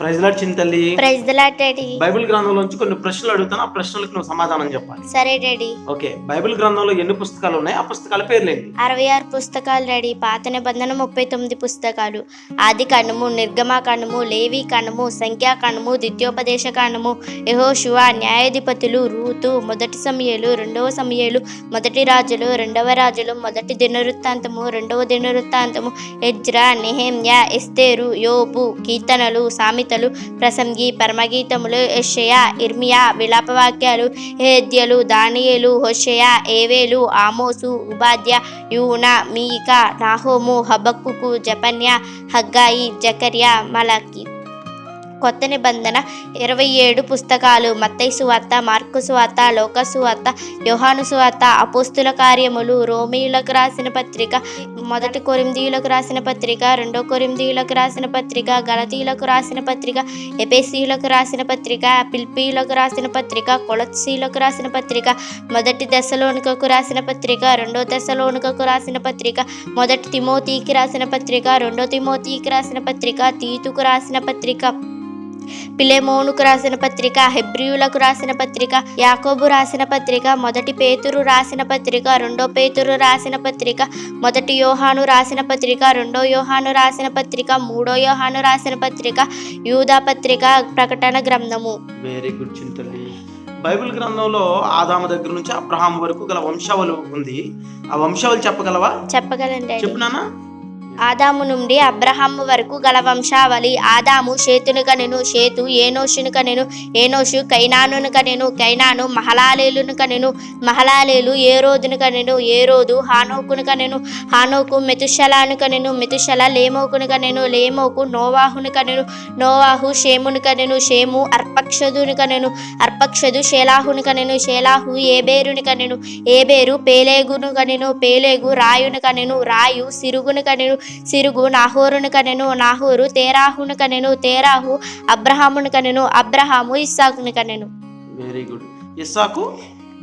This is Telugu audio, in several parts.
Praise lord Chintalli praise the lord daddy. Bible గ్రంథంలోంచి కొన్ని ప్రశ్నలు అడుగుతాను ఆ ప్రశ్నలకు నువ్వు సమాధానం చెప్పాలి. సరే డాడీ. ఓకే బైబిల్ గ్రంథంలో ఎన్ని పుస్తకాలు ఉన్నాయి? ఆ పుస్తకాల పేర్లేంటి? అరవై ఆరు పుస్తకాలు డాడీ. పాత నిబంధన ముప్పై తొమ్మిది పుస్తకాలు. ఆది కాండము నిర్గమా కాండము లేవి కాండము సంఖ్యా కాండము ద్వితీయోపదేశ కాండము యెహోషువ న్యాయాధిపతులు రూతు మొదటి సమయలు రెండవ సమయలు మొదటి రాజులు రెండవ రాజులు మొదటి దినవృత్తాంతము రెండవ దినవృత్తాంతము ఎజ్రా నెహెమ్య ఎస్తేరు యోబు కీర్తనలు సామెతలు ప్రసంగి పరమగీతములు యెషయ ఇర్మియా విలాపవాక్యాలు హేద్యలు దానియేలు హోషయ ఏవేలు ఆమోసు ఉపాధ్య యూన మీక నాహోము హబక్కుకు జపన్య హగ్గాయి జకర్యా మలకి కొత్త నిబంధన ఇరవై ఏడు పుస్తకాలు మత్తై సువార్త మార్కు సువార్త లోక సువార్త యోహాను సువార్త అపోస్తుల కార్యములు రోమియులకు రాసిన పత్రిక మొదటి కొరిందీయులకు రాసిన పత్రిక రెండో కొరిందీయులకు రాసిన పత్రిక గలతీయులకు రాసిన పత్రిక ఎపేసీయులకు రాసిన పత్రిక పిల్పీయులకు రాసిన పత్రిక కొలత్సీలకు రాసిన పత్రిక మొదటి దశలోనికకు రాసిన పత్రిక రెండో దశలోనికకు రాసిన పత్రిక మొదటి తిమోతికి రాసిన పత్రిక రెండో తిమోతికి రాసిన పత్రిక తీతుకు రాసిన పత్రిక పిలెమోనుకు రాసిన పత్రిక హెబ్రియులకు రాసిన పత్రిక యాకోబు రాసిన పత్రిక మొదటి పేతురు రాసిన పత్రిక రెండో పేతురు రాసిన పత్రిక మొదటి యోహాను రాసిన పత్రిక రెండో యోహాను రాసిన పత్రిక మూడో యోహాను రాసిన పత్రిక యూదా పత్రిక ప్రకటన గ్రంథము. వెరీ గుడ్ చింతల్లి బైబిల్ గ్రంథంలో ఆదాము దగ్గర నుంచి అబ్రహాం వరకు గల వంశావళి ఉంది. ఆ వంశావళి చెప్పగలవా? చెప్పగలండి. చెప్పు నాన్న. ఆదాము నుండి అబ్రహాము వరకు గల వంశావళి. ఆదాము షేతును కనెను షేతు ఏనోషును కనెను ఏనోషు కైనానును కనెను కైనాను మహలాలేలును కనెను మహలాలేలు ఏరోదును ఏ రోజు హానోకును కనెను హానోకు మెతుషలాను కనెను మెతుషల లేమోకును కనెను లేమోకు నోవాహును కనెను నోవాహు షేమును కనెను షేము అర్పక్షదును కనెను అర్పక్షదు షేలాహును కనెను షేలాహు ఏబేరుని కనెను ఏబేరు పేలేగును కనెను పేలేగు రాయును కనెను రాయు సిరుగును కనెను సిరుగు నాహోరును కనెను నాహోరు తేరాహును కనెను తేరాహు అబ్రహామును కనెను అబ్రహాము ఇస్సాకును కనెను వెరీ గుడ్ ఇస్సాకు?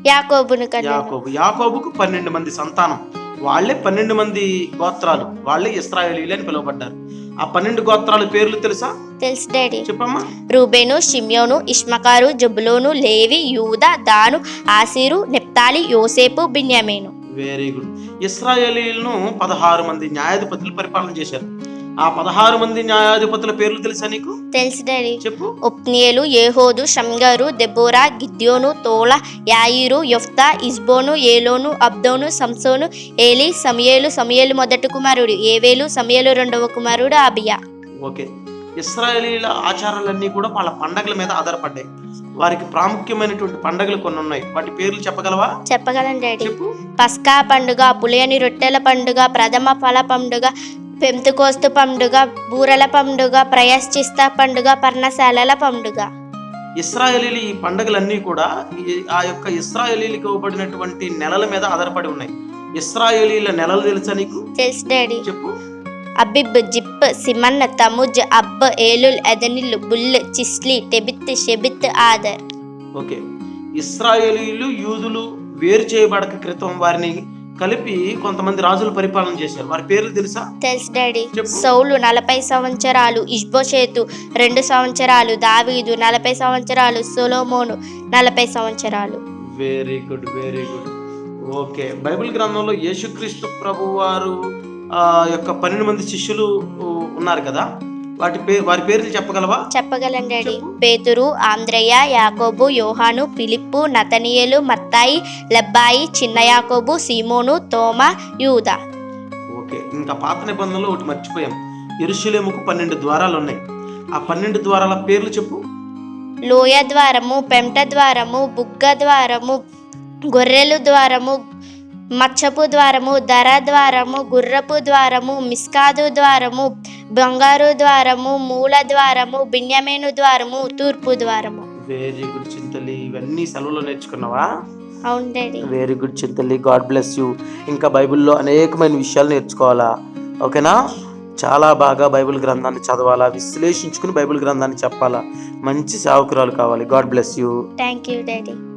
యాకోబును కనెను యాకోబు. యాకోబుకు పన్నెండు మంది సంతానం. వాళ్ళే పన్నెండు మంది గోత్రాలు. వాళ్ళే ఇస్రాయేలీలు అని పిలువబడ్డారు. ఆ పన్నెండు గోత్రాల పేర్లు తెలుసా? తెలుసు డాడీ. చెప్పమ్మా. రూబేను షిమ్యోను ఇష్మకారు జబులోను లేవి యూద దాను ఆసీరు నెప్తాలి యోసేపు బిన్యామేను. వెరీ గుడ్ ఇస్రాయేలీలను పదహారు మంది న్యాయాధిపతులు పరిపాలన చేశారు. ఆ పదహారు మంది న్యాయాధిపతుల పేర్లు తెలుసా నీకు? తెలుసు డాడీ. చెప్పు. ఒప్నియేలు ఏహోదు షంగరు దెబోరా గిద్యోను తోల యాయిరు యొఫ్తా ఇస్బోను ఏలోను అబ్దోను సంసోను ఏలి సమయేలు సమయేలు మొదటి కుమారుడు ఏవేలు సమయేలు రెండవ కుమారుడు అబియా. ఓకే. ఇస్రాయేలీల ఆచారాలన్నీ కూడా వాళ్ళ పండగల మీద ఆధారపడ్డాయి. వారికి ప్రాముఖ్యమైనటువంటి పండగలు కొన్ని ఉన్నాయి. వాటి పేర్లు చెప్పగలవా? చెప్పగలను డాడీ. చెప్పు. పస్కా పండుగ పులియని రొట్టెల పండుగ ప్రథమ ఫల పండుగ పెంతుకోస్తు పండుగ బూరల పండుగ ప్రయశ్చిస్త పండుగ పర్ణశాలల పండుగ. ఇస్రాయేలీలు ఈ పండగలన్నీ కూడా ఆ యొక్క ఇస్రాయేలీలకు ఇవ్వబడినటువంటి నెలల మీద ఆధారపడి ఉన్నాయి. ఇస్రాయేలీల నెలలు తెలుసా నీకు? తెలుసు డాడీ. చెప్పు. Abib Zif Sivan Tammuz Ab Elul Ethanim Bul Chislev Tebeth Shebat Adar. Okay. ఇస్రాయేలీలు యూదులు వేరు చేయబడక క్రితం వారిని కలిపి కొంతమంది రాజులు పరిపాలన చేశారు. వారి పేర్లు తెలుసా? తెలుసు డాడీ. సౌలు నలభై సంవత్సరాలు ఇష్బోషేతు రెండు సంవత్సరాలు దావీదు నలభై సంవత్సరాలు సొలోమోను నలభై సంవత్సరాలు. Very good very good okay. Bible గ్రంథంలో యేసుక్రీస్తు ప్రభు వారు యొక్క పన్నెండు మంది శిష్యులు ఉన్నారు కదా? వాటి పే వారి పేర్లు చెప్పగలవా? చెప్పగలను డాడీ. పేతురు ఆంద్రయ్య యాకోబు యోహాను ఫిలిప్పు నతనియేలు మత్తాయి లబ్బాయి చిన్న యాకోబు సీమోను తోమ యూదా. ఓకే. ఇంకా పాత నిబంధనలో ఒకటి మర్చిపోయాం. ఎరుషులేముకు పన్నెండు ద్వారాలు ఉన్నాయి ఆ పన్నెండు ద్వారాల పేర్లు చెప్పు. లోయ ద్వారము పెంట ద్వారము బుగ్గ ద్వారము గొర్రెలు ద్వారము మచ్చపు ద్వారము దర ద్వారము గుర్రపు ద్వారము మిస్కాదు ద్వారము బంగారు ద్వారము మూల ద్వారము బిన్యమేను ద్వారము తూర్పు ద్వారము. వెరీ గుడ్ చింతలి ఇవన్నీ సెలవులో నేర్చుకున్నావా? అవును daddy. Very good Chintali god bless you. ఇంకా బైబిల్లో అనేకమైన విషయాలు నేర్చుకోవాలా? ఓకేనా? చాలా బాగా బైబిల్ గ్రంథాన్ని చదవాలా? విశ్లేషించుకుని బైబిల్ గ్రంథాన్ని చెప్పాలా? మంచి సేవకురాలు కావాలి. God bless you. Thank you daddy.